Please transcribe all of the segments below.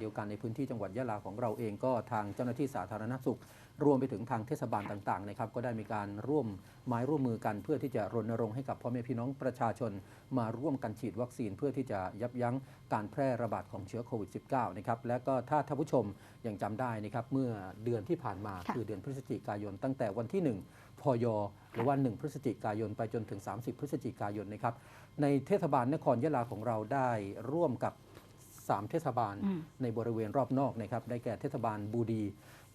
เดียวกันในพื้นที่จังหวัดยะลาของเราเองก็ทางเจ้าหน้าที่สาธารณสุข รวมไปถึงทางเทศบาลต่างๆนะครับก็ได้มีการร่วมไม้ร่วมมือกัน เพื่อที่จะรณรงค์ให้กับพ่อแม่พี่น้องประชาชน มาร่วมกันฉีดวัคซีนเพื่อที่จะยับยั้งการแพร่ระบาดของเชื้อโควิด -19 นะครับและก็ถ้าท่านผู้ชมยังจำได้นะครับเมื่อเดือนที่ผ่านมาคือเดือนพฤศจิกายน ตั้งแต่วันที่ 1 พยหรือว่า 1 พฤศจิกายนไปจนถึง 30 พฤศจิกายนนะครับในเทศบาลนครยะลาของเราได้ร่วมกับ 3 เทศบาลอืมในบริเวณรอบนอกนะครับได้แก่เทศบาลบูดี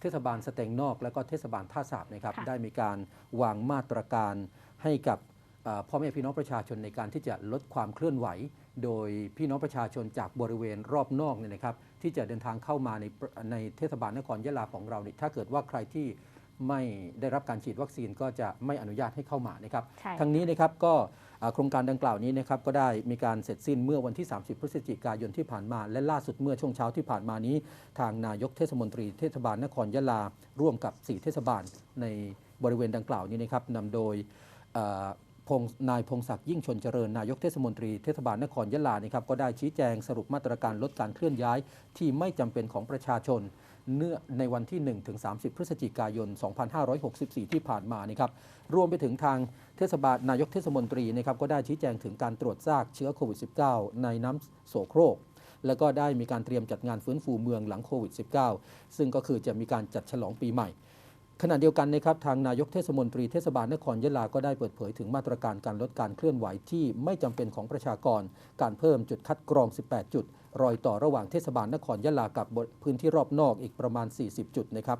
เทศบาลสเตงนอก และก็เทศบาลท่าสาบนะครับค่ะได้มีการวางมาตรการให้กับเอ่อพ่อแม่พี่น้องประชาชนในการที่จะลดความเคลื่อนไหว โดยพี่น้องประชาชนจากบริเวณรอบนอกเนี่ยนะครับที่จะเดินทางเข้ามาในในเทศบาลนครยะลาของเราเนี่ยถ้าเกิดว่าใครที่ ไม่ได้รับการฉีดวัคซีนก็จะไม่อนุญาตให้เข้ามานะครับ ใช่ ทั้งนี้นะครับก็อ่าโครงการดังกล่าวนี้นะครับก็ได้มีการเสร็จสิ้นเมื่อวันที่ 30 พฤศจิกายนที่ผ่านมา และล่าสุดเมื่อช่วงเช้าที่ผ่านมานี้ ทางนายกเทศมนตรีเทศบาลนครยะลา ร่วมกับ 4 เทศบาลในบริเวณดังกล่าวนี้นะครับนำโดยเอ่อ พงนายพงศักดิ์ยิ่งชนเจริญนายกเทศมนตรีเทศบาลนครยะลานะครับก็ได้ชี้แจงสรุปมาตรการลดการเคลื่อนย้ายที่ไม่จำเป็นของประชาชน เนื่อในวันที่ 1 ถึง 30 พฤศจิกายน 2564 ที่ผ่านมานะครับรวมไปถึงทางเทศบาลนายกเทศมนตรีนะครับก็ได้ชี้แจงถึงการตรวจซากเชื้อโควิด -19 ในน้ำโสโครกแล้วก็ได้มีการเตรียมจัดงานฟื้นฟูเมืองหลังโควิด -19 ซึ่งก็คือจะมีการจัดฉลองปีใหม่ ขณะเดียวกันนะครับทางนายกเทศมนตรีเทศบาลนครยะลาก็ได้เปิดเผยถึงมาตรการการลดการเคลื่อนไหวที่ไม่จำเป็นของประชากร การเพิ่มจุดคัดกรอง 18 จุด รอยต่อระหว่างเทศบาลนครยะลากับพื้นที่รอบนอกอีกประมาณ 40 จุดนะครับ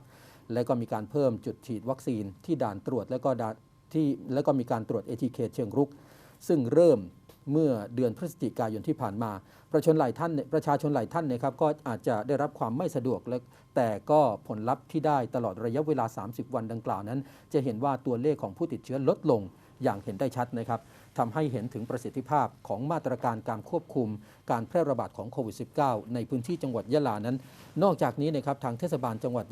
และก็มีการเพิ่มจุดฉีดวัคซีนที่ด่านตรวจและก็ที่แล้วก็มีการตรวจเอทีเคเชิงรุก ซึ่งเริ่ม เมื่อเดือนพฤศจิกายนที่ผ่านมา ประชาชนหลายท่านเนี่ยประชาชนหลายท่านเนะครับก็อาจจะได้รับความไม่สะดวกและแต่ก็ผลลัพธ์ที่ได้ตลอดระยะเวลา 30 วันดังกล่าวนั้น จะเห็นว่าตัวเลขของผู้ติดเชื้อลดลงอย่างเห็นได้ชัดนะครับทำให้เห็นถึงประสิทธิภาพของมาตรการการควบคุม การแพร่ระบาดของโควิด -19 ในพื้นที่จังหวัดยะลานั้น นอกจากนี้นะครับทางเทศบาลจังหวัด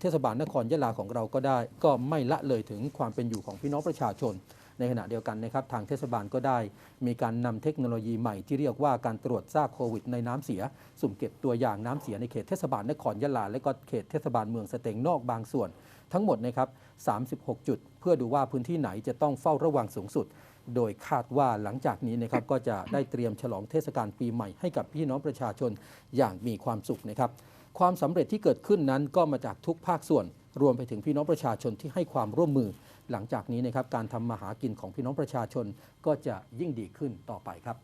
เทศบาลนครยะลาของเราก็ได้ ก็ไม่ละเลยถึงความเป็นอยู่ของพี่น้องประชาชน ในขณะเดียวกันนะครับทางเทศบาลก็ได้ มีการนำเทคโนโลยีใหม่ที่เรียกว่าการตรวจซากโควิดในน้ำเสีย สุ่มเก็บตัวอย่างน้ำเสียในเขตเทศบาลนครยะลา และก็เขตเทศบาลเมืองสเตงนอกบางส่วน ทั้งหมดนะครับ 36 จุด เพื่อดูว่าพื้นที่ไหนจะต้องเฝ้าระวังสูงสุด โดยคาดว่าหลังจากนี้นะครับก็จะได้เตรียมฉลองเทศกาลปีใหม่ให้กับพี่น้องประชาชนอย่างมีความสุขนะครับความสำเร็จที่เกิดขึ้นนั้นก็มาจากทุกภาคส่วน รวมไปถึงพี่น้องประชาชนที่ให้ความร่วมมือ หลังจากนี้นะครับการทำมาหากินของพี่น้องประชาชนก็จะยิ่งดีขึ้นต่อไปครับ